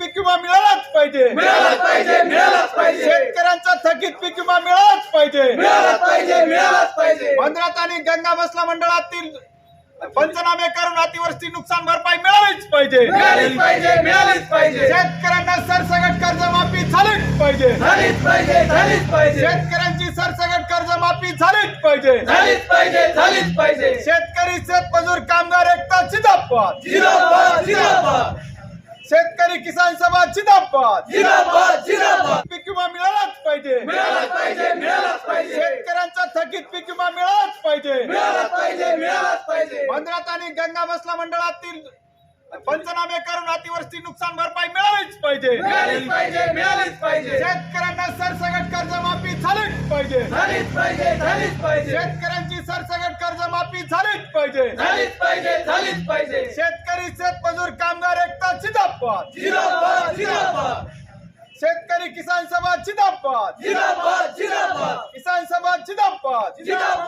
पीक विमा मिळालाच पाहिजे. मिळालाच पाहिजे मिळालाच पाहिजे. शेतकऱ्यांचा थकीत पीक विमा मिळालाच पाहिजे. मिळालाच पाहिजे मिळालाच पाहिजे. भद्रात आणि गंगा बसला मंडळातील पंचनामे करून अतिवृष्टी नुकसान भरपाई मिळालीच पाहिजे. मिळालीच पाहिजे मिळालीच पाहिजे. शेतकऱ्यांना सरसकट कर्जमाफी झालीच पाहिजे. झालीच पाहिजे झालीच पाहिजे. शेतकऱ्यांची सरसकट कर्जमाफी झालीच पाहिजे. झालीच पाहिजे झालीच पाहिजे. शेतकरी शेतमजूर कामगार एकता जिंदाबाद. जिंदाबाद जिंदाबाद. शेतकरी किसान सभा जिंदाबाद. जिंदाबाद जिंदाबाद. पीक विमा मिळालाच पाहिजे. मिळालाच पाहिजे मिळालाच पाहिजे. शेतकऱ्यांचा थकीत पीक विमा मिळालाच पाहिजे. मिळालाच पाहिजे मिळालाच पाहिजे. भद्रात आणि गंगा बसला मंडळातील पंचनामे करून अतिवृष्टी नुकसान भरपाई मिळालीच पाहिजे. मिळालीच पाहिजे मिळालीच पाहिजे. शेतकऱ्यांना सरसकट कर्जमाफी झालीच पाहिजे. झालीच पाहिजे झालीच पाहिजे. शेतकऱ्यांची सरसकट कर्जमाफी झालीच पाहिजे. झालीच पाहिजे झालीच पाहिजे. शेतकरी शेतमजूर एकता जिंदाबाद जिंदाबाद जिंदाबाद शेतकरी किसान सभा जिंदाबाद जिंदाबाद जिंदाबाद किसान सभा जिंदाबाद जिंदाबाद